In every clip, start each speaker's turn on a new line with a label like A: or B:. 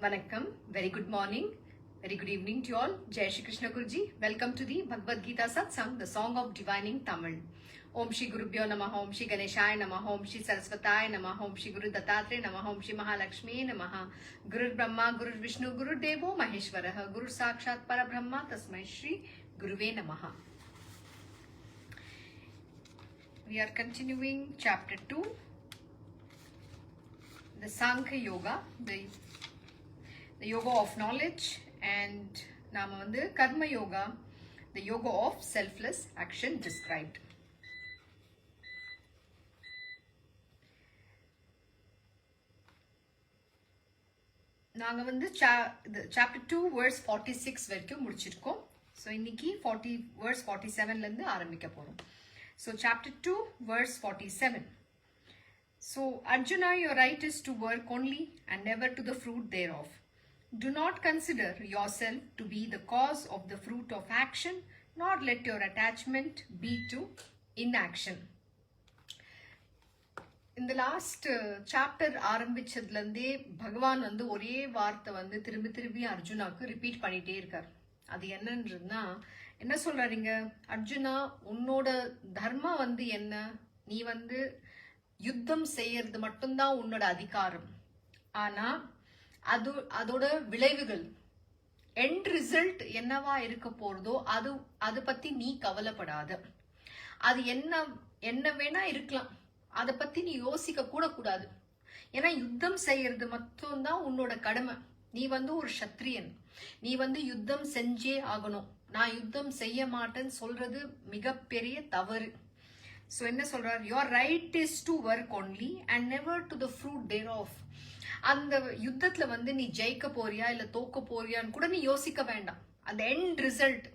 A: Vanakkam, very good morning, very good evening to all. Jai Krishna Guruji. Welcome to the Bhagavad Gita Satsang, the song of divining Tamil. Om Shri Gurubhyo Namaha, Om Shri Ganeshaya Namaha, Om Shri Sarasvataya Namaha, Om Shri Guru Datatre Namaha, Om Shri Mahalakshmi Namaha. Guru Brahma, Guru Vishnu, Guru Devo Maheshwaraha, Guru Sakshat Parabrahma, Tasmai Shri Guruve Namaha. We are continuing chapter 2, the Sankhya Yoga, the the yoga of knowledge and நாம் வந்து karma yoga the yoga of selfless action described நாங்கள் வந்து சா இது chapter two verse forty six வரைக்கும் முடிச்சிருக்கோம் so இன்னைக்கு forty verse forty செவன்லேருந்து ஆரம்பிக்க போகிறோம் So chapter 2 verse 47. So Arjuna your right is to work only and never to the thereof Do not consider yourself to be the cause of the fruit of action, nor let your attachment be to inaction. இந்த last chapter uh, ஆரம்பிச்சதுலேருந்தே பகவான் வந்து ஒரே வார்த்தை வந்து திரும்பி திரும்பி அர்ஜுனாவுக்கு repeat பண்ணிகிட்டே இருக்கார். அது என்னன்றதுன்னா என்ன சொல்கிறாருங்க அர்ஜுனா உன்னோட தர்மம் வந்து என்ன? நீ வந்து யுத்தம் செய்யறது மட்டும்தான் உன்னோட அதிகாரம். ஆனால் அது அதோட விளைவுகள். எண்ட் ரிசல்ட் என்னவா இருக்க போறதோ அது அதை பத்தி நீ கவலைப்படாத. அது என்ன என்ன வேணா இருக்கலாம். அதை பத்தி நீ யோசிக்க கூட கூடாது. ஏன்னா யுத்தம் செய்யறது மட்டும்தான் உன்னோட கடமை. நீ வந்து ஒரு சத்திரியன். நீ வந்து யுத்தம் செஞ்சே ஆகணும். நான் யுத்தம் செய்ய மாட்டேன்னு சொல்றது மிகப்பெரிய தவறு. ஸோ என்ன சொல்றார்? Your right is to work only and never to the fruit thereof அந்த யுத்தத்தில் வந்து நீ ஜெயிக்க போறியா இல்லை தோக்க போறியான்னு கூட நீ யோசிக்க வேண்டாம். அந்த எண்ட் ரிசல்ட்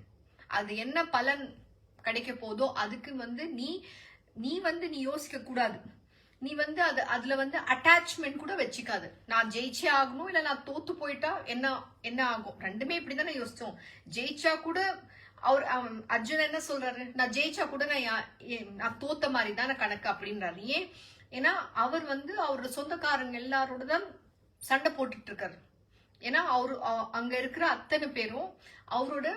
A: அது என்ன பலன் கிடைக்க போதோ அதுக்கு வந்து நீ நீ வந்து நீ யோசிக்க கூடாது. நீ வந்து அது அதுல வந்து அட்டாச்மெண்ட் கூட வச்சுக்காது. நான் ஜெயிச்சே ஆகணும் இல்ல நான் தோத்து போயிட்டா என்ன என்ன ஆகும்? ரெண்டுமே இப்படிதானே யோசிச்சோம். ஜெயிச்சா கூட அவர் அர்ஜுன் என்ன சொல்றாரு? நான் ஜெயிச்சா கூட நான் நான் தோத்த மாதிரி தான் கணக்கு அப்படின்றாரு. ஏன்? ஏன்னா அவர் வந்து அவரோட சொந்தக்காரங்க எல்லாரோட தான் சண்டை போட்டுட்டு இருக்காரு. ஏன்னா அவரு அங்க இருக்கிற அத்தனை பேரும் அவரோட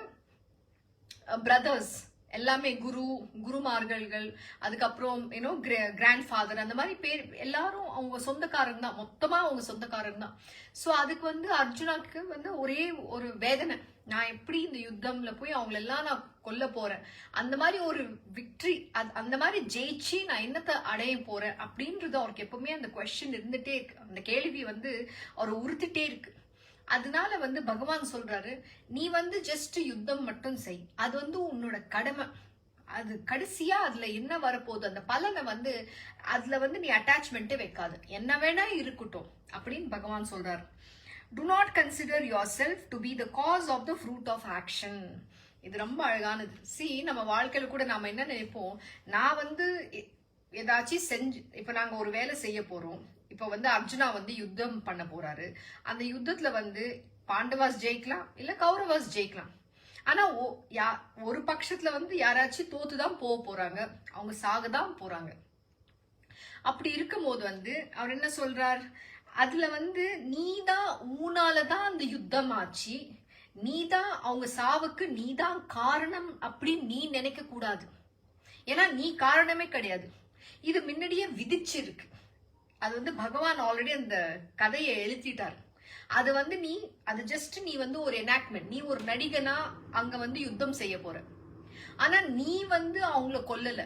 A: பிரதர்ஸ் எல்லாமே குரு குருமார்கள்கள் அதுக்கப்புறம் ஏன்னோ கிராண்ட் ஃபாதர் அந்த மாதிரி பேர் எல்லாரும் அவங்க சொந்தக்காரங்க தான். மொத்தமாக அவங்க சொந்தக்காரங்க தான். ஸோ அதுக்கு வந்து அர்ஜுனாக்கு வந்து ஒரே ஒரு வேதனை. நான் எப்படி இந்த யுத்தம்ல போய் அவங்களெல்லாம் நான் கொல்ல போறேன்? அந்த மாதிரி ஒரு விக்ட்ரி அது அந்த மாதிரி ஜெயிச்சு நான் என்னத்தை அடைய போறேன்? அப்படின்றது அவருக்கு எப்பவுமே அந்த கொஸ்டின் இருந்துட்டே இருக்கு. அந்த கேள்வி வந்து அவர் உறுத்திட்டே இருக்கு. அதனால வந்து பகவான் சொல்றாரு நீ வந்து ஜஸ்ட் யுத்தம் மட்டும் செய். அது வந்து உன்னோட கடமை. அது கடைசியா அதுல என்ன வரப்போகுது அந்த பலனை வந்து அதுல வந்து நீ அட்டாச்மெண்ட்டே வைக்காது. என்ன வேணா இருக்கட்டும் அப்படின்னு பகவான் சொல்றாரு. Do not consider yourself to be the cause of the fruit of action இது ரொம்ப அழகானது. சி நம்ம வாழ்க்கையில கூட நாம என்ன நினைப்போம்? நான் வந்து ஏதாச்சும் செஞ்சு இப்ப நாங்க ஒரு வேலை செய்ய போறோம். இப்போ வந்து அர்ஜுனா வந்து யுத்தம் பண்ண போறாரு. அந்த யுத்தத்துல வந்து பாண்டவாஸ் ஜெயிக்கலாம் இல்ல கௌரவாஸ் ஜெயிக்கலாம். ஆனா ஒரு பட்சத்துல வந்து யாராச்சும் தோத்துதான் போக போறாங்க. அவங்க சாக தான் போறாங்க. அப்படி இருக்கும்போது வந்து அவர் என்ன சொல்றார்? அதுல வந்து நீதான் ஊனாலதான் அந்த யுத்தம் ஆச்சு நீதான் அவங்க சாவுக்கு நீதான் காரணம் அப்படின்னு நீ நினைக்க கூடாது ஏன்னா நீ காரணமே கிடையாது. இது முன்னாடியே விதிச்சிருக்கு. அது வந்து பகவான் ஆல்ரெடி அந்த கதையை எழுத்திட்டார். அது வந்து நீ அது ஜஸ்ட் நீ வந்து ஒரு எனாக்மெண்ட் நீ ஒரு நடிகனா அங்க வந்து யுத்தம் செய்ய போற. ஆனா நீ வந்து அவங்கள கொல்லல.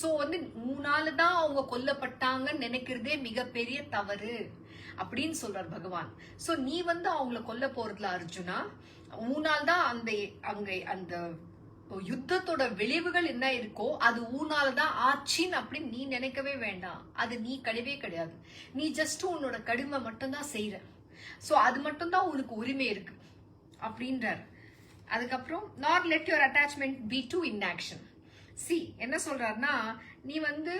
A: சோ வந்து மூணால தான் அவங்க கொல்லப்பட்டாங்கன்னு நினைக்கிறதே மிகப்பெரிய தவறு அப்படின்னு சொல்றார் பகவான். சோ நீ வந்து அவங்கள கொல்ல போறதுல அர்ஜுனா மூணால் தான் அந்த அங்க அந்த யுத்தத்தோட விளைவுகள் என்ன இருக்கோ அது ஊனால தான் ஆச்சின்னு அப்படின்னு நீ நினைக்கவே வேண்டாம். அது நீ கிடையவே கிடையாது. நீ ஜஸ்ட் உன்னோட கடுமை மட்டும்தான் செய்யற ஸோ அது மட்டும்தான் உனக்கு உரிமை இருக்கு. அப்படின்றார். அதுக்கப்புறம் not let your attachment be to inaction C என்ன சொல்றாருன்னா நீ வந்து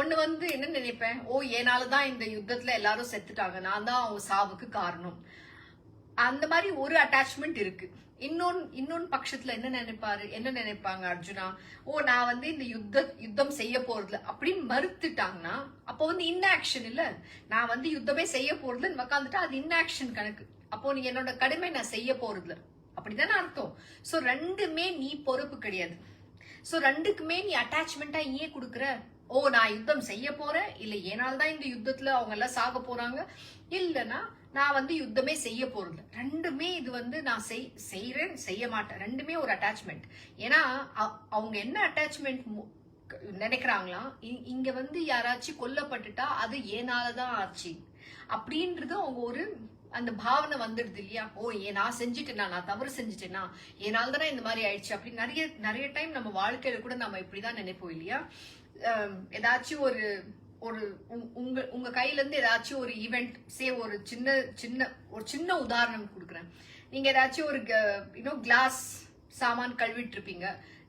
A: ஒன்று வந்து என்ன நினைப்பேன்? ஓ ஏனாலதான் இந்த யுத்தத்தில் எல்லாரும் செத்துட்டாங்க. நான் தான் அவங்க சாவுக்கு காரணம். அந்த மாதிரி ஒரு அட்டாச்மெண்ட் இருக்குது இன்னொன்னு இன்னொன்னு பட்சத்துல என்ன நினைப்பாரு? என்ன நினைப்பாங்க அர்ஜுனா? ஓ நான் வந்து இந்த யுத்த யுத்தம் செய்ய போறதுல அப்படின்னு மறுத்துட்டாங்கன்னா அப்போ வந்து இன்ஆக்ஷன் இல்ல. நான் வந்து யுத்தமே செய்ய போறதுல உக்காந்துட்டா அது இன்ஆக்ஷன் கணக்கு. அப்போ நீ என்னோட கடமை நான் செய்ய போறதுல அப்படிதானே அர்த்தம். சோ ரெண்டுமே நீ பொறுப்பு கிடையாது. சோ ரெண்டுக்குமே நீ அட்டாச்மெண்டா ஏன் கொடுக்குற? ஓ நான் யுத்தம் செய்ய போறேன். இல்ல ஏனால் தான் இந்த யுத்தத்துல அவங்க எல்லாம் சாக போறாங்க. இல்லைன்னா நான் வந்து யுத்தமே செய்ய போறது ரெண்டுமே இது வந்து நான் செய் செய்யறேன் செய்ய மாட்டேன். ரெண்டுமே ஒரு அட்டாச்மெண்ட் ஏன்னா அவங்க என்ன அட்டாச்மெண்ட் நினைக்கிறாங்களாம் இ- இங்க வந்து யாராச்சும் கொல்லப்பட்டுட்டா அது ஏனாலதான் ஆச்சு. அப்படின்றது அவங்க ஒரு அந்த பாவனை வந்துடுது இல்லையா? ஓ ஏன் நான் செஞ்சுட்டேனா? நான் தவறு செஞ்சுட்டேனா? என்னால் தானே இந்த மாதிரி ஆயிடுச்சு. அப்படி நிறைய நிறைய டைம் நம்ம வாழ்க்கையில கூட நம்ம இப்படிதான் நினைப்போம் இல்லையா? ஏதாச்சும் ஒரு ஒரு உங்க- உங்க கையில இருந்து ஏதாச்சும் ஒரு ஈவெண்ட் சே ஒரு சின்ன சின்ன ஒரு சின்ன உதாரணம் கொடுக்குறேன். நீங்க ஏதாச்சும் ஒரு இன்னும் கிளாஸ் சாமான் கழுவிட்டு இருப்பீங்க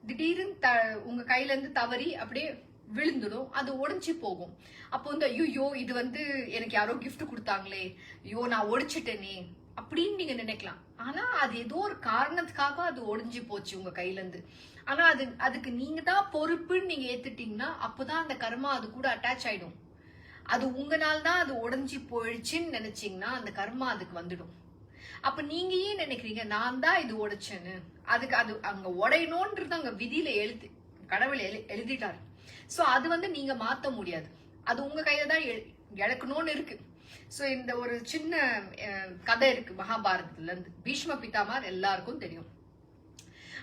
A: திடீர்னு த உங்க கையில இருந்து தவறி அப்படியே விழுந்துடும். அது உடஞ்சி போகும். அப்போ வந்து ஐயோ இது வந்து எனக்கு யாரோ கிஃப்ட் கொடுத்தாங்களே. ஐயோ நான் உடைச்சிட்டேனே அப்படின்னு நீங்க நினைக்கலாம். ஆனா அது ஏதோ ஒரு காரணத்துக்காக அது ஒடிஞ்சு போச்சு உங்க கையில இருந்து ஆனா அது அதுக்கு நீங்க தான் பொறுப்புன்னு நீங்க ஏத்துட்டீங்கன்னா அப்பதான் அந்த கர்மா அது கூட அட்டாச் ஆயிடும். அது உங்கனால தான் அது உடஞ்சி போயிடுச்சுன்னு நினைச்சீங்கன்னா அந்த கர்மா அதுக்கு வந்துடும். அப்ப நீங்க ஏன் நினைக்கிறீங்க நான் தான் இது உடைச்சேன்னு? அதுக்கு அது அங்க உடையணும்ன்றது அங்க விதியில எழுதி கடவுள் எழு எழுதிட்டாரு. சோ அது வந்து நீங்க மாத்த முடியாது. அது உங்க கையில தான் இழக்கணும்னு இருக்கு. சோ இந்த ஒரு சின்ன கதை இருக்கு மகாபாரதத்துல இருந்து பீஷ்ம பிதாமார் எல்லாருக்கும் தெரியும்.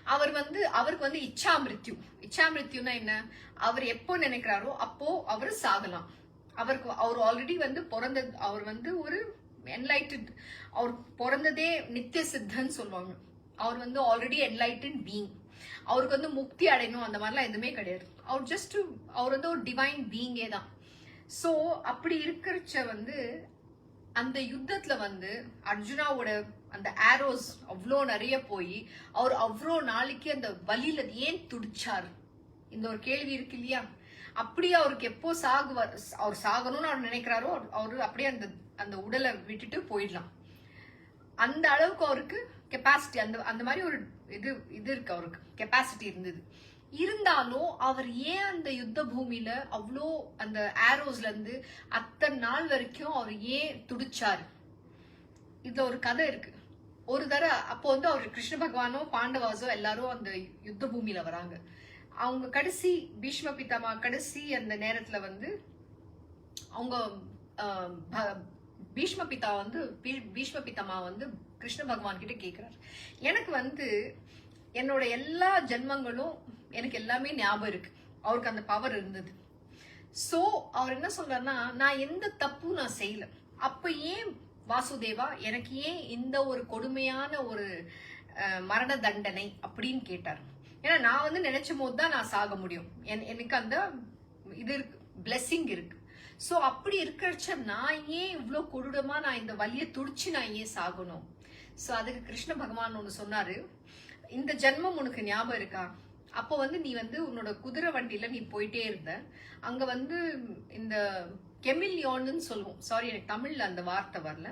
A: அவர் வந்து அவருக்கு வந்து இச்சா மிருத்யு. இச்சா மிருத்யுனா என்ன? அவர் எப்போ நினைக்கிறாரோ அப்போ அவர் சாகலாம். அவருக்கு அவர் ஆல்ரெடி வந்து பிறந்த அவர் வந்து ஒரு என்லைட்டட் அவர் பிறந்ததே நித்திய சித்தன்னு சொல்லுவாங்க. அவர் வந்து ஆல்ரெடி என்லைட்டன் பீயிங் அவருக்கு வந்து முக்தி அடையணும் அந்த மாதிரிலாம் எதுவுமே கிடையாது. அவர் ஜஸ்ட் அவர் வந்து ஒரு டிவைன் பீயிங்கே தான். ஸோ அப்படி இருக்கிறச்ச வந்து அந்த யுத்தத்தில் வந்து அர்ஜுனாவோட அந்த ஆரோஸ் அவ்வளோ நிறைய போய் அவர் அவ்வளோ நாளைக்கு அந்த வலியில ஏன் துடிச்சார்? இந்த ஒரு கேள்வி இருக்கு இல்லையா? அப்படியே அவருக்கு எப்போ சாகுவார் அவர் சாகணும்னு அவர் நினைக்கிறாரோ அவர்- அப்படியே அந்த அந்த உடலை விட்டுட்டு போயிடலாம். அந்த அளவுக்கு அவருக்கு கெப்பாசிட்டி அந்த அந்த மாதிரி ஒரு இது இது இருக்கு அவருக்கு கெப்பாசிட்டி இருந்தது. இருந்தாலும் அவர் ஏன் அந்த யுத்த பூமியில அவ்வளோ அந்த ஆரோஸ்ல இருந்து அத்தனை நாள் வரைக்கும் அவர் ஏன் துடிச்சார்? இதுல ஒரு கதை இருக்கு. ஒரு தடவை அப்போ வந்து அவர் கிருஷ்ண பகவானோ பாண்டவாசோ எல்லாரும் அந்த யுத்த பூமியில வராங்க. அவங்க கடைசி பீஷ்ம பிதாமா கடைசி அந்த நேரத்துல வந்து அவங்க ப- பீஷ்ம பிதா வந்து பீஷ்ம பிதாமா வந்து கிருஷ்ண பகவான் கிட்ட கேட்கிறார் எனக்கு வந்து என்னோட எல்லா ஜென்மங்களும் எனக்கு எல்லாமே ஞாபகம் இருக்கு. அவருக்கு அந்த பவர் இருந்தது. ஸோ அவர் என்ன சொல்றாருன்னா நான் எந்த தப்பும் நான் செய்யல. அப்ப ஏன் வாசுதேவா எனக்கு ஏன் இந்த ஒரு கொடுமையான ஒரு மரண தண்டனை அப்படின்னு கேட்டார். ஏன்னா நான் வந்து நினைச்சும் போது தான் நான் சாக முடியும். என்- எனக்கு அந்த இது இருக்கு பிளெஸ்ஸிங் இருக்கு. ஸோ அப்படி இருக்கிறச்ச நான் ஏன் இவ்வளோ கொடூரமா நான் இந்த வலியை துடிச்சு நான் ஏன் சாகணும்? ஸோ அதுக்கு கிருஷ்ண பகவான் ஒன்று சொன்னாரு. இந்த ஜென்மம் உனக்கு ஞாபகம் இருக்கா? அப்போ வந்து நீ வந்து உன்னோட குதிரை வண்டியில நீ போயிட்டே இருந்த. அங்க வந்து இந்த கெமில்யோன்னு சொல்லுவோம். சாரி எனக்கு தமிழ்ல அந்த வார்த்தை வரல.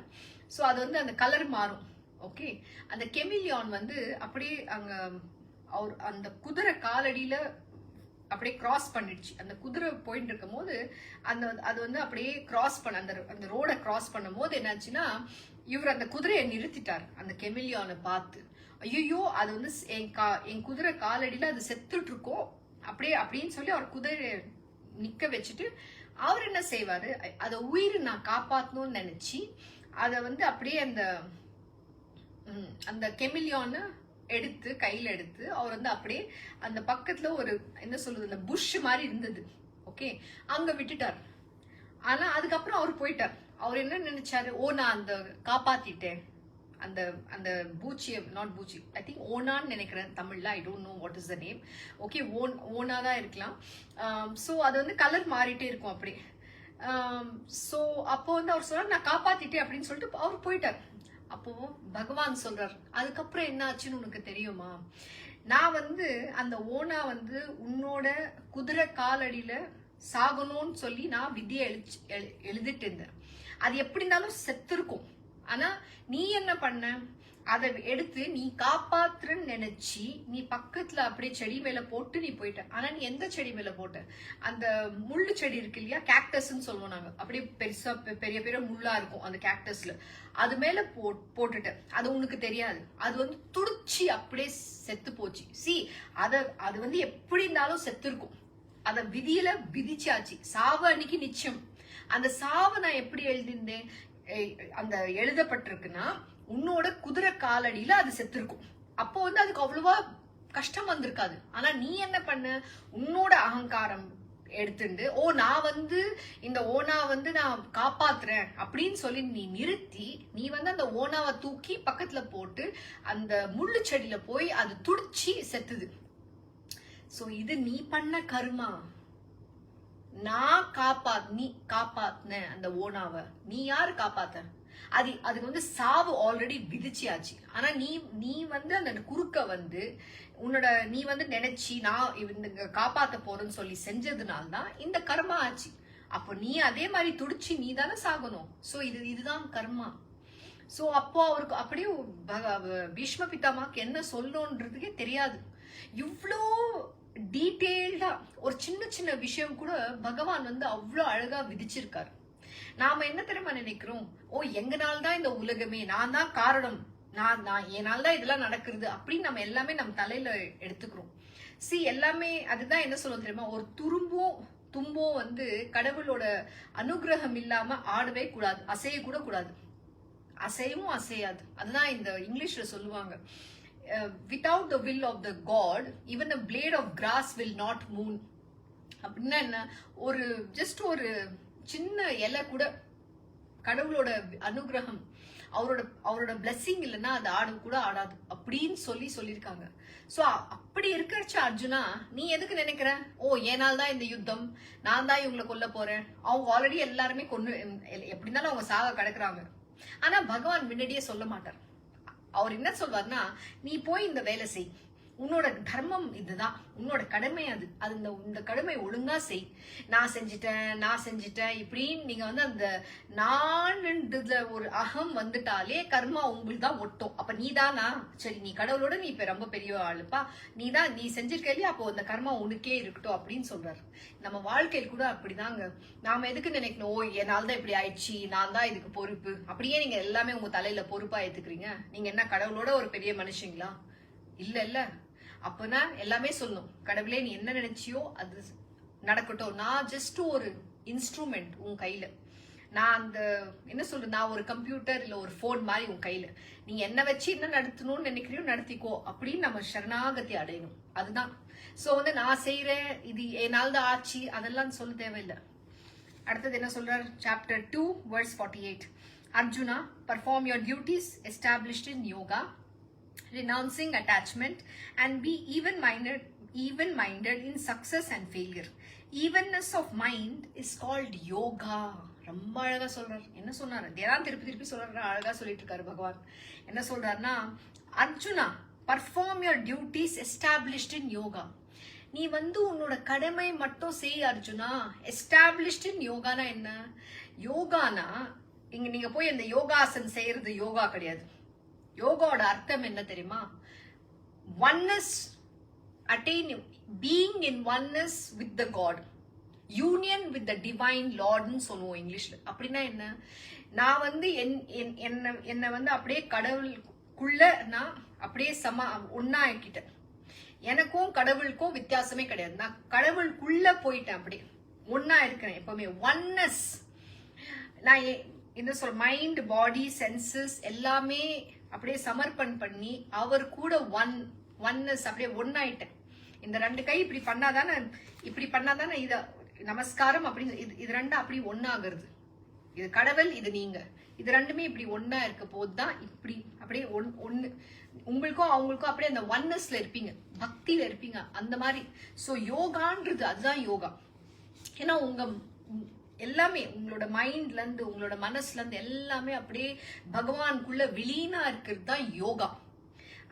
A: ஸோ அது வந்து அந்த கலர் மாறும். ஓகே அந்த கெமிலியான் வந்து அப்படியே அங்க அவர் அந்த குதிரை காலடியில அப்படியே கிராஸ் பண்ணிடுச்சு. அந்த குதிரை போயிட்டு இருக்கும் போது அந்த அது வந்து அப்படியே கிராஸ் பண்ண அந்த அந்த ரோடை கிராஸ் பண்ணும் போது என்னாச்சுன்னா இவர் அந்த குதிரையை நிறுத்திட்டார் அந்த கெமிலியானை பார்த்து. ஐயோ அது வந்து என் கா என் குதிரை காலடியில அது செத்துட்டு இருக்கோம் அப்படியே அப்படின்னு சொல்லி அவர் குதிரையை நிக்க வச்சுட்டு அவர் என்ன செய்வாரு? அதை உயிர் நான் காப்பாற்றணும்னு நினைச்சு அதை வந்து அப்படியே அந்த அந்த கெமிலியான்னு எடுத்து கையில் எடுத்து அவர் வந்து அப்படியே அந்த பக்கத்துல ஒரு என்ன சொல்றது அந்த புஷ் மாதிரி இருந்தது. ஓகே? அங்க விட்டுட்டார். ஆனா அதுக்கப்புறம் அவர் போயிட்டார். அவர் என்ன நினைச்சாரு? ஓ நான் அந்த காப்பாத்திட்டேன். அந்த அந்த பூச்சியம் நாட் பூச்சி ஐ திங்க் ஓனான்னு நினைக்கிறேன் தமிழில் I don't know what is the name okay own ஓனா தான் இருக்கலாம் um, ஸோ அது வந்து கலர் மாறிட்டே இருக்கும் அப்படி. Um, ஸோ அப்போ வந்து அவர் சொல்கிறார் நான் காப்பாத்திட்டேன் அப்படின்னு சொல்லிட்டு அவர் போயிட்டார். அப்போ பகவான் சொல்றார் அதுக்கப்புறம் என்ன ஆச்சுன்னு உனக்கு தெரியுமா? நான் வந்து அந்த ஓனா வந்து உன்னோட குதிரை காலடியில சாகணும்னு சொல்லி நான் விதியை எழுச்சி எழு- எழுதிட்டு இருந்தேன். அது எப்படி இருந்தாலும் செத்து இருக்கும் ஆனா நீ என்ன பண்ண? அதை எடுத்து நீ காப்பாத்துறன்னு நினைச்சு நீ பக்கத்துல அப்படியே செடி மேல போட்டு நீ போயிட்ட. ஆனா நீ எந்த செடி மேல போட்ட? அந்த முள்ளு செடி இருக்கு இல்லையா? கேக்டஸ்ன்னு சொல்லுவோம் நாங்க. அப்படியே பெருசா பெ- பெரிய பெரிய முள்ளா இருக்கும் அந்த கேக்டஸ்ல அது மேல போ போட்டுட்ட. அது உனக்கு தெரியாது. அது வந்து துடிச்சு அப்படியே செத்து போச்சு. சி அத அது வந்து எப்படி இருந்தாலும் செத்து இருக்கும் அத விதியில விதிச்சாச்சு. சாவு அன்னைக்கு நிச்சயம். அந்த சாவை நான் எப்படி எழுதியிருந்தேன்? அந்த எழுதப்பட்டிருக்குன்னா உன்னோட குதிரை காலடியில அது செத்துருக்கும். அப்போ வந்து அதுக்கு அவ்வளவா கஷ்டம் வந்திருக்காது. ஆனா நீ என்ன பண்ண? உன்னோட அகங்காரம் எடுத்துண்டு ஓ நான் வந்து இந்த ஓனா வந்து நான் காப்பாத்துறேன் அப்படின்னு சொல்லி நீ நிறுத்தி நீ வந்து அந்த ஓனாவை தூக்கி பக்கத்துல போட்டு அந்த முள்ளு செடியில போய் அது துடிச்சு செத்துது. சோ இது நீ பண்ண கருமா? நான் காப்பா நீ காப்பாத்தின அந்த ஓனாவை நீ யாரு காப்பாத்த? அது அதுக்கு வந்து சாவு ஆல்ரெடி விதிச்சியாச்சு. ஆனா நீ நீ வந்து அந்த குறுக்க வந்து உன்னோட நீ வந்து நினைச்சி நான் இந்த காப்பாத்த போறேன்னு சொல்லி செஞ்சதுனால தான் இந்த கர்மா ஆச்சு. அப்போ நீ அதே மாதிரி துடிச்சு நீ தானே சாகணும். ஸோ இது இதுதான் கர்மா. ஸோ அப்போ அவருக்கு அப்படியே பீஷ்ம பிதாமாக்கு என்ன சொல்லணுன்றதுக்கே தெரியாது. இவ்வளோ டீட்டெயில்டா ஒரு சின்ன சின்ன விஷயம் கூட பகவான் வந்து அவ்வளோ அழகா விதிச்சிருக்காரு. நாம என்ன தெரியுமா நினைக்கிறோம்? ஓ எங்கனால தான் இந்த உலகமே நான் தான் காரணம். நான் நான் என்னால் தான் இதெல்லாம் நடக்கிறது அப்படின்னு நம்ம எல்லாமே நம்ம தலையில எடுத்துக்கிறோம். சி எல்லாமே அதுதான் என்ன சொல்லுவோம் தெரியுமா? ஒரு துரும்பும் தும்பும் வந்து கடவுளோட அனுகிரகம் இல்லாம ஆடவே கூடாது அசைய கூட கூடாது. அசையவும் அசையாது. அதுதான் இந்த இங்கிலீஷ்ல சொல்லுவாங்க. Without the will of the god even a blade of grass will not move அப்படின்னா என்ன? ஒரு ஜஸ்ட் ஒரு சின்ன இலை கூட கடவுளோட அனுகிரகம் அவரோட அவரோட பிளஸ்ஸிங் இல்லைன்னா அது ஆடு கூட ஆடாது. அப்படின்னு சொல்லி சொல்லியிருக்காங்க. ஸோ அப்படி இருக்கிறச்ச அர்ஜுனா நீ எதுக்கு நினைக்கிற? ஓ ஏனால் தான் இந்த யுத்தம். நான் தான் இவங்களை கொல்ல போறேன். அவங்க ஆல்ரெடி எல்லாருமே கொண்டு எப்படி இருந்தாலும் அவங்க சாக கிடக்குறாங்க. ஆனா பகவான் முன்னாடியே சொல்ல மாட்டார். அவர் என்ன சொல்வார்னா நீ போய் இந்த வேலை செய். உன்னோட தர்மம் இதுதான். உன்னோட கடமை அது. அது இந்த இந்த கடமை ஒழுங்கா செய். நான் செஞ்சிட்டேன் நான் செஞ்சிட்டேன் இப்படின்னு நீங்க வந்து அந்த நான்ன்றதுல ஒரு அகம் வந்துட்டாலே கர்மா உங்களுக்கு தான் ஒட்டும். அப்ப நீ தானா சரி நீ கடவுளோட நீ இப்ப ரொம்ப பெரிய ஆளுப்பா. நீ தான் நீ செஞ்சிருக்க இல்லையா? அப்போ அந்த கர்மா உனக்கே இருக்கட்டும் அப்படின்னு சொல்றாரு. நம்ம வாழ்க்கையில் கூட அப்படிதாங்க. நாம எதுக்கு நினைக்கணும்? ஓ என்னால் தான் இப்படி ஆயிடுச்சு. நான் தான் இதுக்கு பொறுப்பு. அப்படியே நீங்க எல்லாமே உங்க தலையில பொறுப்பா ஏத்துக்கிறீங்க. நீங்க என்ன கடவுளோட ஒரு பெரிய மனுஷங்களா? இல்ல இல்ல. அப்பனா எல்லாமே சொல்லணும். கடவுளே நீ என்ன நினைச்சியோ அது நடக்கட்டும். நான் ஜஸ்ட் ஒரு இன்ஸ்ட்ருமெண்ட் உன் கையில. நான் அந்த என்ன சொல்றது நான் ஒரு கம்ப்யூட்டர் இல்ல ஒரு ஃபோன் மாதிரி உன் கையில. நீ என்ன வச்சு என்ன நடத்தணும்னு நினைக்கிறியோ நடத்திக்கோ அப்படின்னு நம்ம சரணாகதி அடையணும். அதுதான். சோ வந்து நான் செய்யறேன் இது என்னால் தான் ஆச்சு அதெல்லாம் சொல்ல தேவையில்லை. அடுத்தது என்ன சொல்றார்? Chapter two verse forty eight Arjuna perform your duties established in yoga renouncing attachment and be even minded even minded in success and failure. Evenness of mind is called yoga. ரொம்ப அழகா சொல்றார். என்ன சொன்னார்? தினம் திருப்பி திருப்பி சொல்றாரு. அழகா சொல்லிட்டு இருக்காரு பகவான். என்ன சொல்றாருன்னா Arjuna perform your duties established in yoga நீ வந்து உன்னோட கடமை மட்டும் செய் அர்ஜுனா. எஸ்டாப்ளிஷ்ட் இன் யோகானா என்ன? யோகானா இங்க நீங்க போய் அந்த யோகாசன் செய்யறது யோகா கிடையாது. யோகாவோட அர்த்தம் என்ன தெரியுமா? Oneness attain being in oneness with the god union with the divine லார்ட்னு சொல்லுவோம் இங்கிலீஷ்ல. அப்படின்னா என்ன? நான் வந்து என் என்- என்ன என்னை வந்து அப்படியே கடவுளுக்குள்ள நான் அப்படியே சம ஒன்னா ஆக்கிட்டேன் எனக்கும் கடவுளுக்கும் வித்தியாசமே கிடையாது. நான் கடவுளுக்குள்ள போயிட்டேன் அப்படியே ஒன்னா இருக்கிறேன் எப்பவுமே. ஒன்னஸ் நான் என்ன சொல் மைண்ட் பாடி சென்சஸ் எல்லாமே அப்படியே சமர்ப்பண் பண்ணி அவர் கூட ஒன் ஒன்னஸ் அப்படியே ஒன்னாயிட்டேன் இந்த ரெண்டு கை இப்படி பண்ணாதானே இப்படி பண்ணாதானே இத நமஸ்காரம் அப்படின்னு இது இது ரெண்டும் அப்படி ஒன்னாகிறது இது கடவுள் இது நீங்க. இது ரெண்டுமே இப்படி ஒன்னா இருக்க போது தான் இப்படி அப்படியே ஒன் ஒன்னு உங்களுக்கும் அவங்களுக்கும் அப்படியே அந்த ஒன்னஸ்ல இருப்பீங்க. பக்தியில இருப்பீங்க. அந்த மாதிரி. ஸோ யோகான்றது அதுதான் யோகா. ஏன்னா உங்க எல்லாமே உங்களோட மைண்ட்ல இருந்து உங்களோட மனசுல இருந்து எல்லாமே அப்படியே பகவானுக்குள்ள விலீனா இருக்கிறது தான் யோகா.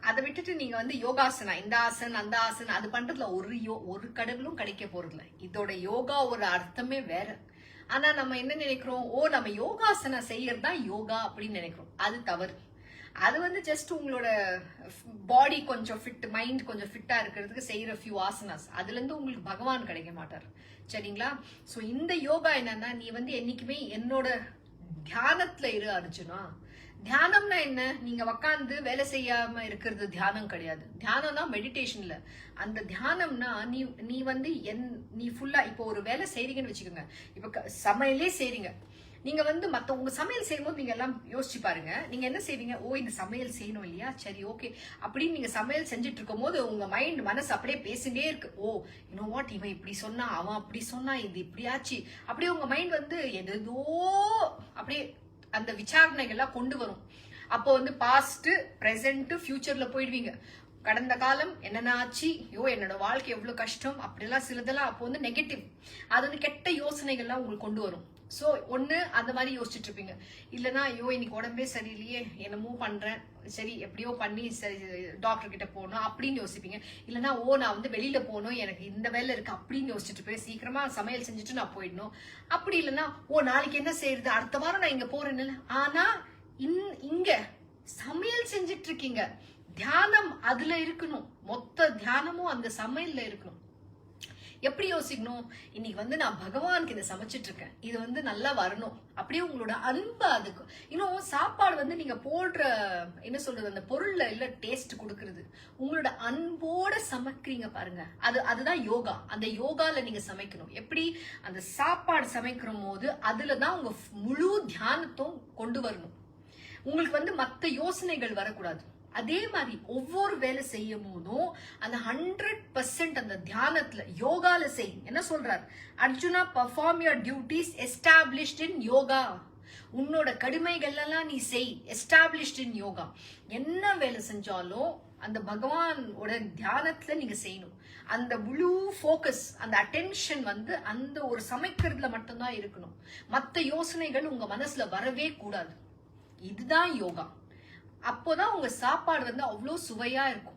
A: அதை விட்டுட்டு நீங்க வந்து யோகாசனா இந்த ஆசன் அந்த ஆசன் அது பண்றதுல ஒரு யோ ஒரு கடவுளும் கிடைக்க போகிறதில்ல இதோட யோகா ஒரு அர்த்தமே வேற. ஆனா நம்ம என்ன நினைக்கிறோம்? ஓ நம்ம யோகாசனம் செய்யறது தான் யோகா அப்படின்னு நினைக்கிறோம். அது தவறு. அது வந்து ஜஸ்ட் உங்களோட பாடி கொஞ்சம் ஃபிட் மைண்ட் கொஞ்சம் ஃபிட்டாக இருக்கிறதுக்கு செய்கிற ஃபியூ ஆசனாஸ் அதுலேருந்து உங்களுக்கு பகவான் கிடைக்க மாட்டார். சரிங்களா? ஸோ இந்த யோகா என்னன்னா நீ வந்து என்றைக்குமே என்னோட தியானத்தில் இரு அர்ஜுனா. தியானம்னா என்ன? நீங்க உக்காந்து வேலை செய்யாம இருக்கிறது தியானம் கிடையாது. தியானம்னா மெடிடேஷன்ல அந்த தியானம்னா நீ நீ வந்து என் நீ ஃபுல்லா இப்போ ஒரு வேலை செய்றீங்கன்னு வச்சுக்கோங்க. இப்போ க- சமையலே செய்றீங்க. நீங்க வந்து மத்த உங்க சமையல் செய்யும்போது நீங்க எல்லாம் யோசிச்சு பாருங்க. நீங்க என்ன செய்வீங்க? ஓ இந்த சமையல் செய்யணும் இல்லையா? சரி ஓகே. அப்படின்னு நீங்க சமையல் செஞ்சுட்டு இருக்கும் போது உங்க மைண்ட் மனசு அப்படியே பேசிட்டே இருக்கு. ஓ யூனோ வாட் இவன் இப்படி சொன்னா அவன் அப்படி சொன்னா இது இப்படியாச்சு அப்படியே உங்க மைண்ட் வந்து எதோ அப்படியே அந்த விசாரணைகள்லாம் கொண்டு வரும். அப்போ வந்து பாஸ்ட் பிரசன்ட் ஃபியூச்சர்ல போயிடுவீங்க. கடந்த காலம் என்னென்ன ஆச்சு? ஐயோ என்னோட வாழ்க்கை எவ்வளவு கஷ்டம்? அப்படிலாம் சிலதெல்லாம் அப்போ வந்து நெகட்டிவ் அது வந்து கெட்ட யோசனைகள்லாம் உங்களுக்கு கொண்டு வரும். ஸோ ஒன்று அந்த மாதிரி யோசிச்சுட்டு இருப்பீங்க. இல்லைனா ஐயோ இன்னைக்கு உடம்பே சரியில்லையே என்னமோ பண்ணுறேன் சரி எப்படியோ பண்ணி சரி டாக்டர் கிட்ட போகணும் அப்படின்னு யோசிப்பீங்க. இல்லைனா ஓ நான் வந்து வெளியில் போகணும் எனக்கு இந்த வேலை இருக்குது அப்படின்னு யோசிச்சுட்டு இருப்பேன் சீக்கிரமாக சமையல் செஞ்சுட்டு நான் போயிடணும். அப்படி இல்லைனா ஓ நாளைக்கு என்ன செய்யறது? அடுத்த வாரம் நான் இங்கே போறேன்னு ஆனால் இன்- இங்கே சமையல் செஞ்சுட்டு இருக்கீங்க. தியானம் அதில் இருக்கணும். மொத்த தியானமும் அந்த சமையலில் இருக்கணும். எப்படி யோசிக்கணும்? இன்னைக்கு வந்து நான் பகவானுக்கு இதை சமைச்சிட்டு இருக்கேன். இது வந்து நல்லா வரணும். அப்படியே உங்களோட அன்பு அதுக்கு இன்னும் சாப்பாடு வந்து நீங்க போடுற என்ன சொல்றது அந்த பொருள்ல இல்ல டேஸ்ட் கொடுக்கறது. உங்களோட அன்போட சமைக்கிறீங்க பாருங்க. அது அதுதான் யோகா. அந்த யோகால நீங்க சமைக்கணும். எப்படி அந்த சாப்பாடு சமைக்கிற போது அதுல தான் உங்க முழு தியானத்தும் கொண்டு வரணும். உங்களுக்கு வந்து மற்ற யோசனைகள் வரக்கூடாது. அதே மாதிரி ஒவ்வொரு வேலை செய்யும் போதும் அந்த ஹண்ட்ரட் பர்சன்ட் அந்த தியானத்துல யோகால செய். என்ன சொல்றார்? Arjuna perform your duties established in yoga உன்னோட கடுமைகள் எல்லாம் நீ செய். எஸ்டாப்ளிஷ்ட் இன் யோகா என்ன வேலை செஞ்சாலும் அந்த பகவானோட தியானத்துல நீங்க செய்யணும். அந்த முழு ஃபோக்கஸ் அந்த அட்டென்ஷன் வந்து அந்த ஒரு சமைக்கிறதுல மட்டும்தான் இருக்கணும். மற்ற யோசனைகள் உங்க மனசுல வரவே கூடாது. இதுதான் யோகா. அப்போதான் உங்க சாப்பாடு வந்து அவ்வளோ சுவையா இருக்கும்.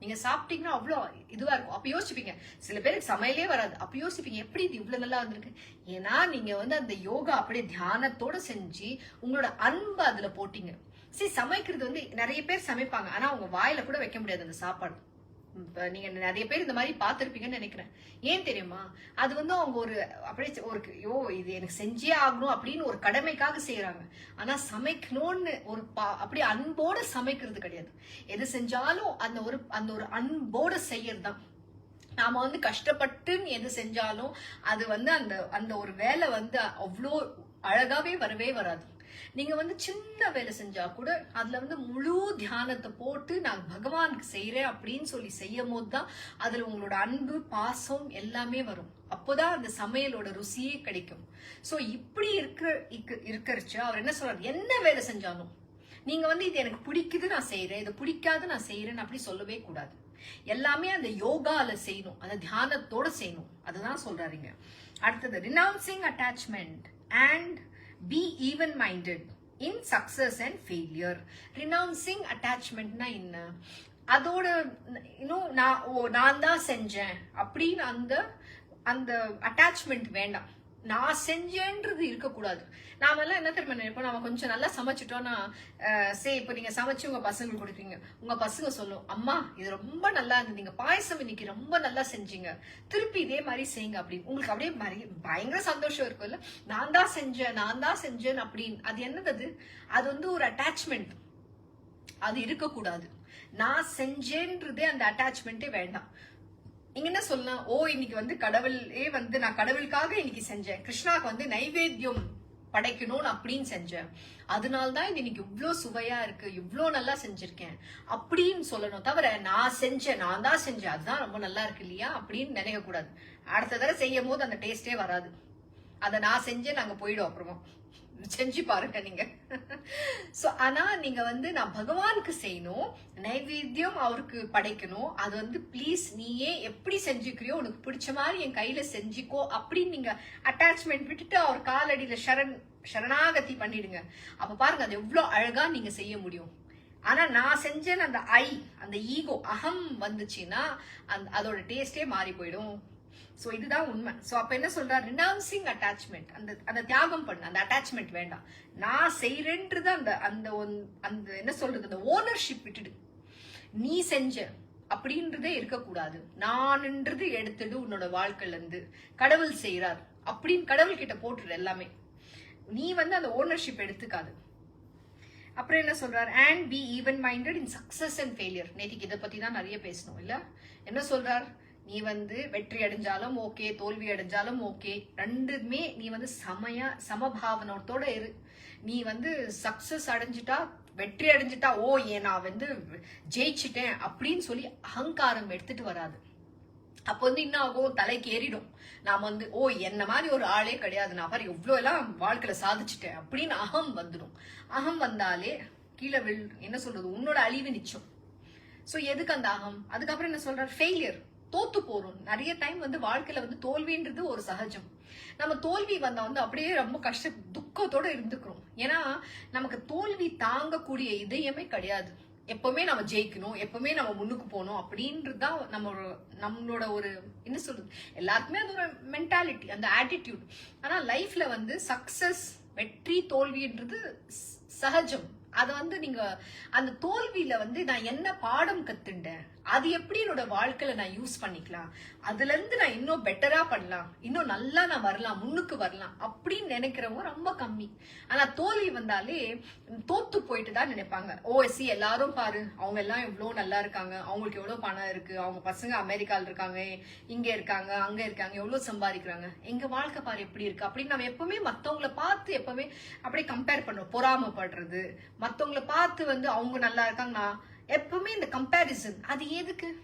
A: நீங்க சாப்பிட்டீங்கன்னா அவ்வளோ இதுவா இருக்கும். அப்ப யோசிப்பீங்க சில பேருக்கு சமையலே வராது. அப்ப யோசிப்பீங்க எப்படி இது இவ்வளவு நல்லா வந்திருக்கு ஏன்னா நீங்க வந்து அந்த யோகா அப்படியே தியானத்தோட செஞ்சு உங்களோட அன்பு அதுல போட்டீங்க. சரி சமைக்கிறது வந்து நிறைய பேர் சமைப்பாங்க. ஆனா அவங்க வாயில கூட வைக்க முடியாது அந்த சாப்பாடு. நீங்க நிறைய பேர் இந்த மாதிரி பார்த்துருப்பீங்கன்னு நினைக்கிறேன். ஏன் தெரியுமா? அது வந்து அவங்க ஒரு அப்படியே ஒரு ஐயோ இது எனக்கு செஞ்சே ஆகணும் அப்படின்னு ஒரு கடமைக்காக செய்யறாங்க ஆனா சமைக்கணும்னு ஒரு பா- அப்படியே அன்போட சமைக்கிறது கிடையாது. எது செஞ்சாலும் அந்த ஒரு அந்த ஒரு அன்போட செய்யறது தான் நாம வந்து கஷ்டப்பட்டுன்னு எது செஞ்சாலும் அது வந்து அந்த அந்த ஒரு வேலை வந்து அவ்வளோ அழகாவே வரவே வராது. நீங்க வந்து சின்ன வேலை செஞ்சா கூட அதுல வந்து முழு தியானத்தை போட்டு நான் பகவானுக்கு செய்யறேன் அப்படின்னு சொல்லி செய்யும் போது தான் அதுல உங்களோட அன்பு பாசம் எல்லாமே வரும். அப்போதான் அந்த சமையலோட ருசியே கிடைக்கும். சோ இப்படி இருக்கிற இருக்கிறச்சு அவர் என்ன சொல்றாரு? என்ன வேலை செஞ்சாலும் நீங்க வந்து இது எனக்கு பிடிக்குது நான் செய்யறேன் இது பிடிக்காது நான் செய்யறேன்னு அப்படி சொல்லவே கூடாது. எல்லாமே அந்த யோகால செய்யணும். அந்த தியானத்தோட செய்யணும். அதுதான் சொல்றாருங்க. அடுத்தது renouncing attachment and be even minded in success and failure renouncing அட்டாச்மெண்ட்னா என்ன? அதோட இன்னும் நான் ஓ நான் தான் செஞ்சேன் அப்படின்னு அந்த அந்த அட்டாச்மெண்ட் வேண்டாம். நான் செஞ்சேன்றது இருக்கக்கூடாது. நாம எல்லாம் என்ன தெரியுமா நினைப்போம்? நம்ம கொஞ்சம் நல்லா சமைச்சிட்டோம்னா சே இப்போ நீங்க சமைச்சு உங்க பசங்களுக்கு கொடுக்குறீங்க உங்க பசங்க சொல்லும் அம்மா இது ரொம்ப நல்லா இருந்தது. நீங்க பாயசம் இன்னைக்கு ரொம்ப நல்லா செஞ்சீங்க. திருப்பி இதே மாதிரி செய்யுங்க அப்படின்னு. உங்களுக்கு அப்படியே பயங்கர சந்தோஷம் இருக்கும்ல? நான் தான் செஞ்சேன் நான் தான் செஞ்சேன் அப்படின்னு. அது என்னது அது? அது வந்து ஒரு அட்டாச்மெண்ட் அது இருக்கக்கூடாது. நான் செஞ்சேன்றதே அந்த அட்டாச்மெண்ட்டே வேண்டாம். இங்க என்ன சொல்லலாம் ஓ இன்னைக்கு வந்து கடவுளே வந்து நான் கடவுளுக்காக இன்னைக்கு செஞ்சேன். கிருஷ்ணாக்கு வந்து நைவேத்தியம் படைக்கணும்னு அப்படின்னு செஞ்சேன். அதனால தான் இது இன்னைக்கு இவ்வளோ சுவையா இருக்கு இவ்வளோ நல்லா செஞ்சிருக்கேன். அப்படின்னு சொல்லணும் தவிர நான் செஞ்சேன் நான் தான் செஞ்சேன் அதுதான் ரொம்ப நல்லா இருக்கு இல்லையா? அப்படின்னு நினைக்க கூடாது அடுத்த தடவை செய்யும் போது அந்த டேஸ்டே வராது. அதை நான் செஞ்சேன் நாங்க போயிடும் அப்புறமா. செஞ்சு பாருங்க நீங்க. ஸோ ஆனா நீங்க வந்து நான் பகவானுக்கு செய்யணும் நைவேத்தியம் அவருக்கு படைக்கணும். அது வந்து ப்ளீஸ் நீயே எப்படி செஞ்சுக்கிறியோ உனக்கு பிடிச்ச மாதிரி என் கையில செஞ்சுக்கோ அப்படின்னு நீங்க அட்டாச்மெண்ட் விட்டுட்டு அவர் காலடியில சரண் சரணாகதி பண்ணிடுங்க. அப்ப பாருங்க அது எவ்வளவு அழகா நீங்க செய்ய முடியும். ஆனா நான் செஞ்சேன்னு அந்த ஐ அந்த ஈகோ அகம் வந்துச்சுன்னா அந்த அதோட டேஸ்டே மாறி போயிடும். ஸோ இதுதான் உண்மை. ஸோ அப்போ என்ன சொல்கிறார் ரினவுன்சிங் அட்டாச்மெண்ட் அந்த அந்த தியாகம் பண்ண. அந்த அட்டாச்மெண்ட் வேண்டாம். நான் செய்கிறேன்றது அந்த அந்த ஒன்- அந்த என்ன சொல்கிறது அந்த ஓனர்ஷிப் விட்டுடு. நீ செஞ்ச அப்படின்றதே இருக்கக்கூடாது. நான்ன்றது எடுத்துடு உன்னோட வாழ்க்கையிலேருந்து. கடவுள் செய்கிறார் அப்படின்னு கடவுள் கிட்ட போட்டுரு எல்லாமே. நீ வந்து அந்த ஓனர்ஷிப் எடுத்துக்காது. அப்புறம் என்ன சொல்றார்? And be even minded in success and failure நேத்திக்கு இதை பத்தி தான் நிறைய பேசணும் இல்ல? என்ன சொல்றார்? நீ வந்து வெற்றி அடைஞ்சாலும் ஓகே தோல்வி அடைஞ்சாலும் ஓகே ரெண்டுமே நீ வந்து சமய சமபாவனத்தோட இரு. நீ வந்து சக்சஸ் அடைஞ்சிட்டா வெற்றி அடைஞ்சிட்டா ஓ ஏன் நான் வந்து ஜெயிச்சிட்டேன் அப்படின்னு சொல்லி அகங்காரம் எடுத்துட்டு வராது. அப்போ வந்து என்ன ஆகும்? தலைக்கு ஏறிடும். நாம வந்து ஓ என்ன மாதிரி ஒரு ஆளே கிடையாது. நான் பாரு எவ்வளோ எல்லாம் வாழ்க்கையில சாதிச்சிட்டேன் அப்படின்னு அகம் வந்துடும். அகம் வந்தாலே கீழே வில் என்ன சொல்றது? உன்னோட அழிவு நிச்சயம். ஸோ எதுக்கு அந்த அகம்? அதுக்கப்புறம் என்ன சொல்றாரு? ஃபெயிலியர் தோத்து போறோம். நிறைய டைம் வந்து வாழ்க்கையில வந்து தோல்வின்றது ஒரு சகஜம். நம்ம தோல்வி வந்தா வந்து அப்படியே ரொம்ப கஷ்ட துக்கத்தோட இருந்துக்கிறோம். ஏன்னா நமக்கு தோல்வி தாங்கக்கூடிய இதயமே கிடையாது. எப்பவுமே நம்ம ஜெயிக்கணும் எப்பவுமே நம்ம முன்னுக்கு போகணும் அப்படின்றது தான் நம்ம ஒரு நம்மளோட ஒரு என்ன சொல்றது? எல்லாருக்குமே அது ஒரு மென்டாலிட்டி அந்த ஆட்டிடியூட் ஆனா லைஃப்ல வந்து சக்சஸ் வெற்றி தோல்வின்றது சகஜம். அதை வந்து நீங்க அந்த தோல்வியில வந்து நான் என்ன பாடம் கத்துண்டேன்? அது எப்படி என்னோட வாழ்க்கையில நான் யூஸ் பண்ணிக்கலாம்? அதுல இருந்து நான் இன்னும் பெட்டரா பண்ணலாம். இன்னும் நல்லா நான் வரலாம் முன்னுக்கு வரலாம் அப்படின்னு நினைக்கிறவங்க ரொம்ப கம்மி. ஆனா தோல்வி வந்தாலே தோத்து போயிட்டு தான் நினைப்பாங்க. ஓஎஸ்சி எல்லாரும் பாரு அவங்க எல்லாம் எவ்வளவு நல்லா இருக்காங்க. அவங்களுக்கு எவ்வளவு பணம் இருக்கு. அவங்க பசங்க அமெரிக்கால இருக்காங்க இங்க இருக்காங்க அங்க இருக்காங்க எவ்வளவு சம்பாதிக்கிறாங்க. எங்க வாழ்க்கை பாரு எப்படி இருக்கு அப்படின்னு நம்ம எப்பவுமே மத்தவங்களை பார்த்து எப்பவுமே அப்படியே கம்பேர் பண்ணுவோம். பொறாமைப்படுறது. மத்தவங்களை பார்த்து வந்து அவங்க நல்லா இருக்காங்க நான் எப்பவுமே இந்த கம்பேரிசன் அது எதுக்கு?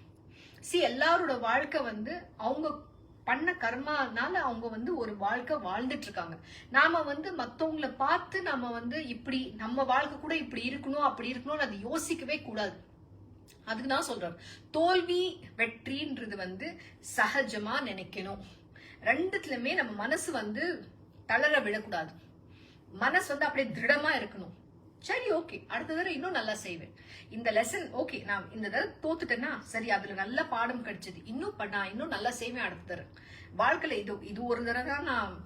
A: சி எல்லாரோட வாழ்க்கை வந்து அவங்க பண்ண கர்மானால அவங்க வந்து ஒரு வாழ்க்கை வாழ்ந்துட்டு இருக்காங்க நாம வந்து மத்தவங்களை பார்த்து நம்ம வந்து இப்படி நம்ம வாழ்க்கை கூட இப்படி இருக்கணும் அப்படி இருக்கணும்னு அது யோசிக்கவே கூடாது. அதுக்கு தான் தோல்வி வெற்றின்றது வந்து சகஜமா நினைக்கணும். ரெண்டுத்துலயுமே நம்ம மனசு வந்து தளர விடக்கூடாது. மனசு வந்து அப்படியே திருடமா இருக்கணும். சரி ஓகே அடுத்த தடவை இன்னும் நல்லா செய்வேன். இந்த லெசன் ஓகே நான் இந்த தடவை தோத்துட்டேன்னா சரி அதுல நல்ல பாடம் கிடைச்சது. இன்னும் ப- நான் இன்னும் நல்லா செய்வேன் அடுத்த தடவை. வாழ்க்கையில இது இது ஒரு தடவை தான் நான்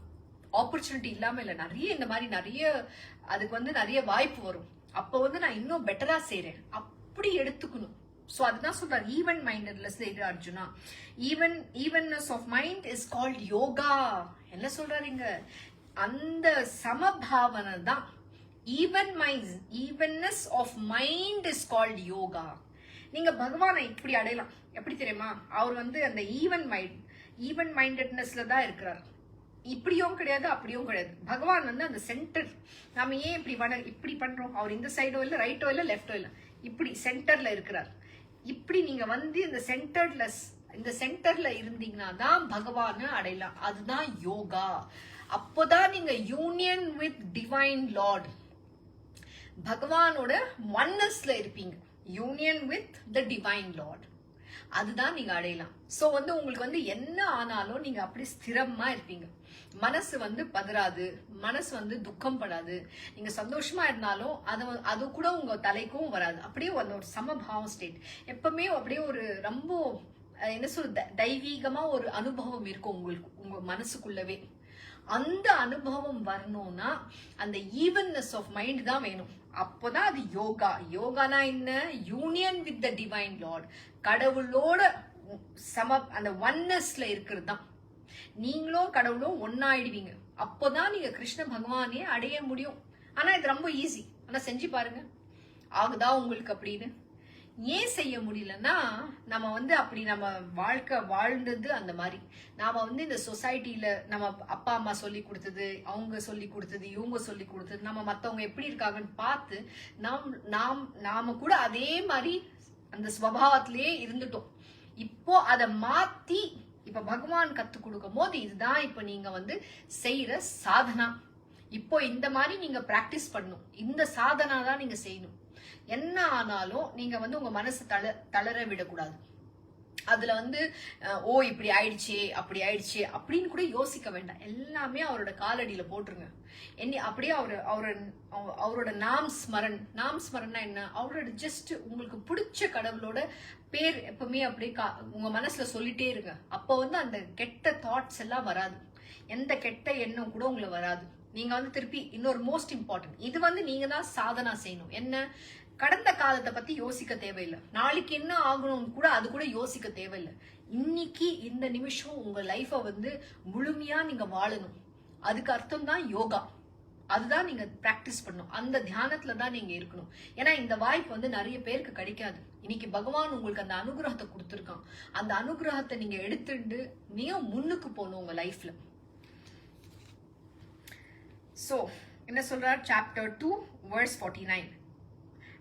A: ஆப்பர்ச்சுனிட்டி இல்லாம இல்லை. நிறைய இந்த மாதிரி நிறைய அதுக்கு வந்து நிறைய வாய்ப்பு வரும். அப்போ வந்து நான் இன்னும் பெட்டரா செய்றேன். அப்படி எடுத்துக்கணும். ஸோ அதுதான் சொல்றாரு. ஈவன் மைண்டட்ல செய்யற Arjuna. Even evenness of mind is called yoga என்ன சொல்றாருங்க அந்த சமபாவனை தான் even my evenness of mind is called yoga நீங்க பகவானை இப்படி அடையலாம். எப்படி தெரியுமா? அவர் வந்து அந்த ஈவன் மைண்ட் ஈவன் மைண்டட்னஸ்ல தான் இருக்கிறார். இப்படியும் கிடையாது அப்படியும் கிடையாது. பகவான் வந்து அந்த சென்டர் நாம ஏன் இப்படி பண்ண இப்படி பண்றோம்? அவர் இந்த சைடோ இல்லை ரைட்டோ இல்லை லெஃப்டோ இல்லை. இப்படி சென்டர்ல இருக்கிறார். இப்படி நீங்க வந்து இந்த சென்டர்லெஸ் இந்த சென்டர்ல இருந்தீங்கன்னா தான் பகவானை அடையலாம். அதுதான் யோகா. அப்போதான் நீங்க யூனியன் வித் டிவைன் லார்ட் பகவானோட ஒன்னஸ்ல இருப்பீங்க. Union with the divine lord அதுதான் நீங்க அடையலாம். சோ வந்து உங்களுக்கு வந்து என்ன ஆனாலும் நீங்க அப்படி ஸ்திரமா இருப்பீங்க. மனசு வந்து பதறாது. மனசு வந்து துக்கம் படாது. நீங்க சந்தோஷமா இருந்தாலும் அது அது கூட உங்க தலைக்கும் வராது. அப்படியே அந்த ஒரு சமபாவம் ஸ்டேட் எப்பவுமே அப்படியே ஒரு ரொம்ப என்ன சொல்ற த- தெய்வீகமா ஒரு அனுபவம் இருக்கும் உங்களுக்கு உங்க மனசுக்குள்ளவே. அந்த அனுபவம் வரணும்னா அந்த ஈவன்னஸ் ஆஃப் மைண்ட் தான் வேணும். அப்போதான் அது யோகா. யோகானா என்ன? Union with the divine lord கடவுளோட சம அந்த ஒன்னஸ்ல இருக்கிறது தான் நீங்களும் கடவுளும் ஒன்னாயிடுவீங்க அப்போதான் நீங்க கிருஷ்ண பகவானே அடைய முடியும். ஆனா இது ரொம்ப ஈஸி ஆனா செஞ்சு பாருங்க. ஆகுதா உங்களுக்கு அப்படின்னு? ஏன் செய்ய முடியலன்னா நம்ம வந்து அப்படி நம்ம வாழ்க்கை வாழ்ந்தது அந்த மாதிரி. நாம வந்து இந்த சொசைட்டியில் நம்ம அப்பா அம்மா சொல்லி கொடுத்தது அவங்க சொல்லி கொடுத்தது இவங்க சொல்லி கொடுத்தது நம்ம மத்தவங்க எப்படி இருக்காங்கன்னு பார்த்து நாம் நாம் நாம கூட அதே மாதிரி அந்த ஸ்வபாவத்திலேயே இருந்துட்டோம். இப்போ அதை மாத்தி இப்ப பகவான் கத்து கொடுக்கும் போது இதுதான் இப்ப நீங்க வந்து செய்யற சாதனா. இப்போ இந்த மாதிரி நீங்க பிராக்டிஸ் பண்ணணும். இந்த சாதனா தான் நீங்க செய்யணும். என்ன ஆனாலும் நீங்க வந்து உங்க மனசு தள தளர விடக்கூடாது. அதுல வந்து ஓ இப்படி ஆயிடுச்சு அப்படி ஆயிடுச்சு அப்படின்னு கூட யோசிக்க வேண்டாம். எல்லாமே அவரோட காலடியில போட்டுருங்க. என்ன அப்படியே அவரு அவரு அவரோட நாம் ஸ்மரன் நாம் ஸ்மரன்னா என்ன? அவரோட ஜஸ்ட் உங்களுக்கு பிடிச்ச கடவுளோட பேர் எப்பவுமே அப்படியே கா- உங்க மனசுல சொல்லிட்டே இருங்க. அப்போ வந்து அந்த கெட்ட தாட்ஸ் எல்லாம் வராது. எந்த கெட்ட எண்ணம் கூட உங்களை வராது. நீங்க வந்து திருப்பி இன்னொரு மோஸ்ட் இம்பார்ட்டன்ட் இது வந்து நீங்க தான் சாதனா செய்யணும். என்ன? கடந்த காலத்தை பத்தி யோசிக்க தேவையில்லை. நாளைக்கு என்ன ஆகணும்னு கூட அது கூட யோசிக்க தேவையில்லை. இன்னைக்கு இந்த நிமிஷம் உங்க லைஃபை வந்து முழுமையா நீங்க வாழணும். அதுக்கு அர்த்தம் தான் யோகா. அதுதான் நீங்க பிராக்டிஸ் பண்ணணும். அந்த தியானத்துல தான் நீங்க இருக்கணும். ஏன்னா இந்த வாய்ப்பு வந்து நிறைய பேருக்கு கிடைக்காது. இன்னைக்கு பகவான் உங்களுக்கு அந்த அனுகிரகத்தை கொடுத்துருக்கான். அந்த அனுகிரகத்தை நீங்க எடுத்துட்டு நீங்க முன்னுக்கு போகணும் உங்க லைஃப்ல சோ என்ன சொல்றார்? Chapter two verse forty nine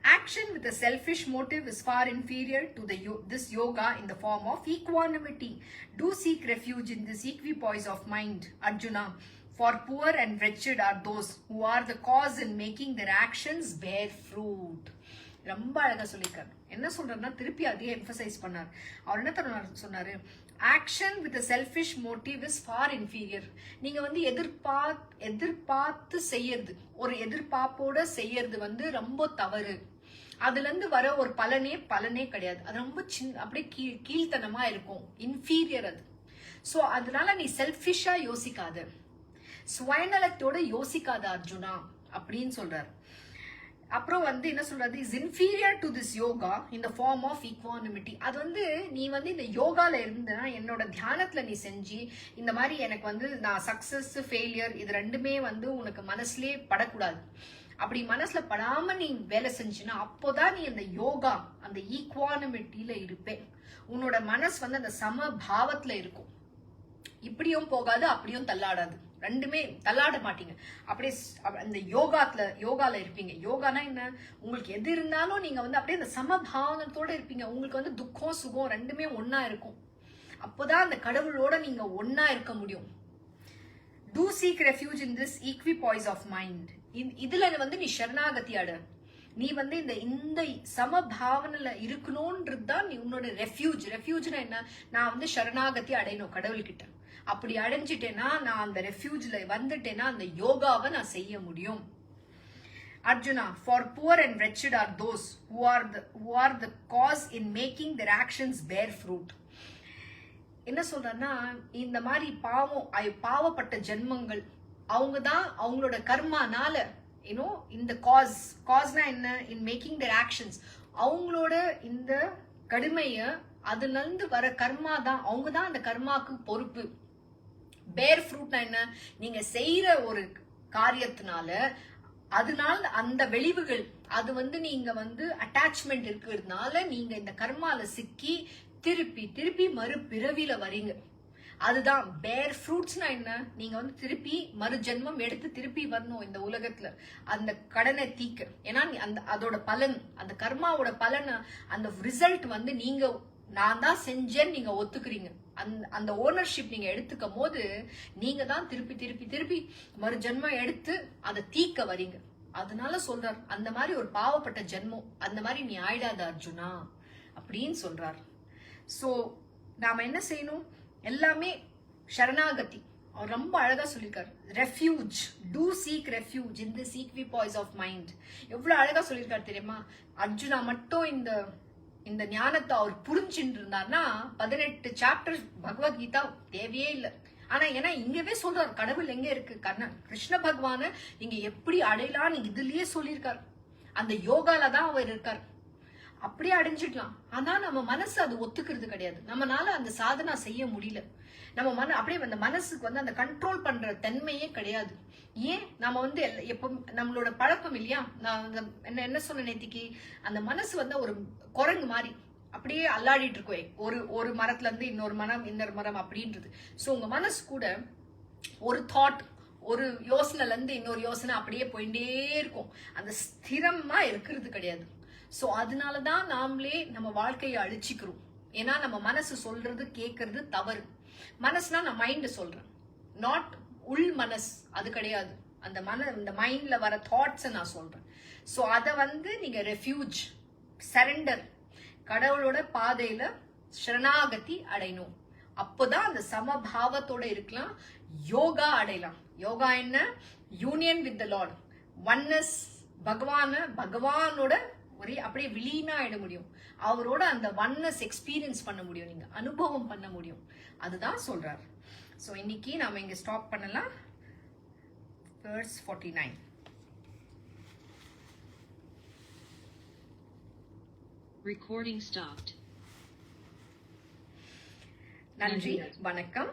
A: Action with a selfish motive is far inferior to the this yoga in the form of equanimity. Do seek refuge in this equipoise of mind, Arjuna. For poor and wretched are those who are the cause in making their actions bear fruit. ரொம்ப அழகா சொல்லியிருக்காரு என்ன சொல்றாருன்னா திருப்பி அதே emphasise பண்ணார் அவர் என்ன தர சொன்னாரு action with selfish motive is far inferior நீங்க வந்து எதிர்பார்த்து எதிர்பார்த்து செய்யறது ஒரு எதிர்பார்ப்போட செய்யறது வந்து ரொம்ப தவறு அதுல இருந்து வர ஒரு பலனே பலனே கிடையாது. அது ரொம்ப சின்ன அப்படியே கீழ் கீழ்த்தனமா இருக்கும். இன்ஃபீரியர் அது. ஸோ அதனால நீ செல்ஃபிஷா யோசிக்காத. சுயநலத்தோட யோசிக்காத அர்ஜுனா அப்படின்னு சொல்றாரு. அப்புறம் வந்து என்ன சொல்றது? Is inferior to this yoga இந்த ஃபார்ம் ஆஃப் ஈக்வானிமிட்டி அது வந்து நீ வந்து இந்த யோகால இருந்தனா என்னோட தியானத்துல நீ செஞ்சு இந்த மாதிரி எனக்கு வந்து நான் சக்சஸ் ஃபெயிலியர் இது ரெண்டுமே வந்து உனக்கு மனசுலேயே படக்கூடாது. அப்படி மனசுல படாம நீ வேலை செஞ்சுன்னா அப்போதான் நீ அந்த யோகா அந்த ஈக்வானிமிட்டியில இருப்பே. உன்னோட மனசு வந்து அந்த சம பாவத்துல இருக்கும். இப்படியும் போகாது அப்படியும் தள்ளாடாது. ரெண்டுமே தள்ளாட மாட்டீங்க. அப்படியே ஸ்- அந்த யோகாத்துல யோகால இருப்பீங்க. யோகானா என்ன? உங்களுக்கு எது இருந்தாலும் நீங்க வந்து அப்படியே அந்த சமபாவனத்தோட இருப்பீங்க. உங்களுக்கு வந்து துக்கம் சுகம் ரெண்டுமே ஒன்னா இருக்கும். அப்போதான் அந்த கடவுளோட நீங்க ஒன்னா இருக்க முடியும். To seek refuge in this equipoise of mind இதுல வந்து நீ சரணாகதி அட. நீ வந்து இந்த இந்த சமபாவனில் இருக்கணும்ன்றது தான் நீ உன்னோட ரெஃப்யூஜ் ரெஃப்யூஜ்னா என்ன? நான் வந்து சரணாகதி அடையணும் கடவுள்கிட்ட. அப்படி அடைஞ்சிட்டேன்னா நான் அந்த ரெஃப்யூஜ்ல வந்துட்டேன்னா அந்த யோகாவை நான் செய்ய முடியும். Arjuna for poor and wretched are those who are the who are the cause in making their actions bear fruit என்ன சொல்றேன்னா இந்த மாதிரி பாவம் ஐ- பாவப்பட்ட ஜென்மங்கள் அவங்க தான் அவங்களோட கர்மானால யூனோ இந்த காஸ் காஸ்னா என்ன? இன் மேக்கிங் தர் ஆக்ஷன்ஸ் அவங்களோட இந்த கடுமையை அதுலேருந்து வர கர்மா தான் அவங்க தான் அந்த கர்மாக்கு பொறுப்பு. பேர் ஃப்ரூட்னா என்ன? நீங்க செய்யற ஒரு காரியத்தினால அதனால அந்த விளைவுகள் அது வந்து நீங்க வந்து அட்டாச்மெண்ட் இருக்கிறதுனால நீங்க இந்த கர்மால சிக்கி திருப்பி திருப்பி மறுபிறவில வரீங்க. அதுதான் பேர் ஃப்ரூட்ஸ்னா என்ன? நீங்க வந்து திருப்பி மறு ஜென்மம் எடுத்து திருப்பி வரணும் இந்த உலகத்துல. அந்த கடனை தீக்க. ஏன்னா நீ அந்த அதோட பலன் அந்த கர்மாவோட பலன் அந்த ரிசல்ட் வந்து நீங்க நான் தான் செஞ்சேன்னு நீங்க ஒத்துக்கிறீங்க. அந்த அந்த ஓனர்ஷிப் நீங்க எடுத்துக்கும் போது நீங்க தான் திருப்பி திருப்பி திருப்பி மறு ஜென்மம் எடுத்து அதை தீக்க வரீங்க. அதனால சொல்றார் அந்த மாதிரி ஒரு பாவப்பட்ட ஜென்மம் அந்த மாதிரி நீ ஆயிடாத அர்ஜுனா அப்படின்னு சொல்றாரு. ஸோ நாம் என்ன செய்யணும்? எல்லாமே சரணாகதி. அவர் ரொம்ப அழகாக சொல்லியிருக்காரு refuge to seek refuge in the equipoise of mind எவ்வளோ அழகாக சொல்லியிருக்காரு தெரியுமா? அர்ஜுனா மட்டும் இந்த இந்த ஞானத்தை அவர் புரிஞ்சுட்டு இருந்தார்னா பதினெட்டு சாப்டர் பகவத்கீதா தேவையே இல்லை. ஆனா ஏன்னா இங்கவே சொல்றார் கடவுள் எங்க இருக்கு? கண்ணன் கிருஷ்ண பகவான இங்க எப்படி அடையலான்னு இதுலயே சொல்லியிருக்காரு அந்த யோகால தான் அவர் இருக்கார். அப்படியே அடைஞ்சிடலாம். ஆனா நம்ம மனசு அது ஒத்துக்கிறது கிடையாது. நம்மனால அந்த சாதனா செய்ய முடியல. நம்ம மன அப்படியே அந்த மனசுக்கு வந்து அந்த கண்ட்ரோல் பண்ற தன்மையே கிடையாது. ஏன்? நம்ம வந்து எப்போ நம்மளோட பழக்கம் இல்லையா? நான் அந்த என்ன என்ன சொன்ன நேத்திக்கு? அந்த மனசு வந்து ஒரு குரங்கு மாதிரி. அப்படியே அல்லாடிட்டு இருக்கோம். ஒரு ஒரு மரத்துல இருந்து இன்னொரு மரம் இன்னொரு மரம் அப்படின்றது. ஸோ உங்க மனசு கூட ஒரு தாட் ஒரு யோசனைல இருந்து இன்னொரு யோசனை அப்படியே போயிட்டே இருக்கும். அந்த ஸ்திரமா இருக்கிறது கிடையாது. ஸோ அதனால தான் நாமளே நம்ம வாழ்க்கையை அழிச்சிக்கிறோம். ஏன்னா நம்ம மனசு சொல்றது கேட்கறது தவறு. மனசுனா நான் மைண்ட் சொல்றேன். நாட் உள் மனஸ் அது கிடையாது. அந்த மன இந்த மைண்ட்ல வர தாட்ஸை நான் சொல்றேன். ஸோ அதை வந்து நீங்க ரெஃப்யூஜ் சரண்டர் கடவுளோட பாதையில சரணாகதி அடையணும். அப்போதான் அந்த சமபாவத்தோட இருக்கலாம் யோகா அடையலாம். யோகா என்ன? Union with the lord oneness பகவான பகவானோட ஒரே அப்படியே விலீனா ஆயிட முடியும். அவரோட அந்த ஒன்னஸ் எக்ஸ்பீரியன்ஸ் பண்ண முடியும். நீங்க அனுபவம் பண்ண முடியும். அதுதான் சொல்றாரு. ஸோ இன்னைக்கு நாம இங்க ஸ்டாப் பண்ணலாம். Verse 49
B: Recording stopped.
A: நன்றி. வணக்கம்.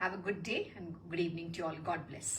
A: Have a good day and good evening to all God bless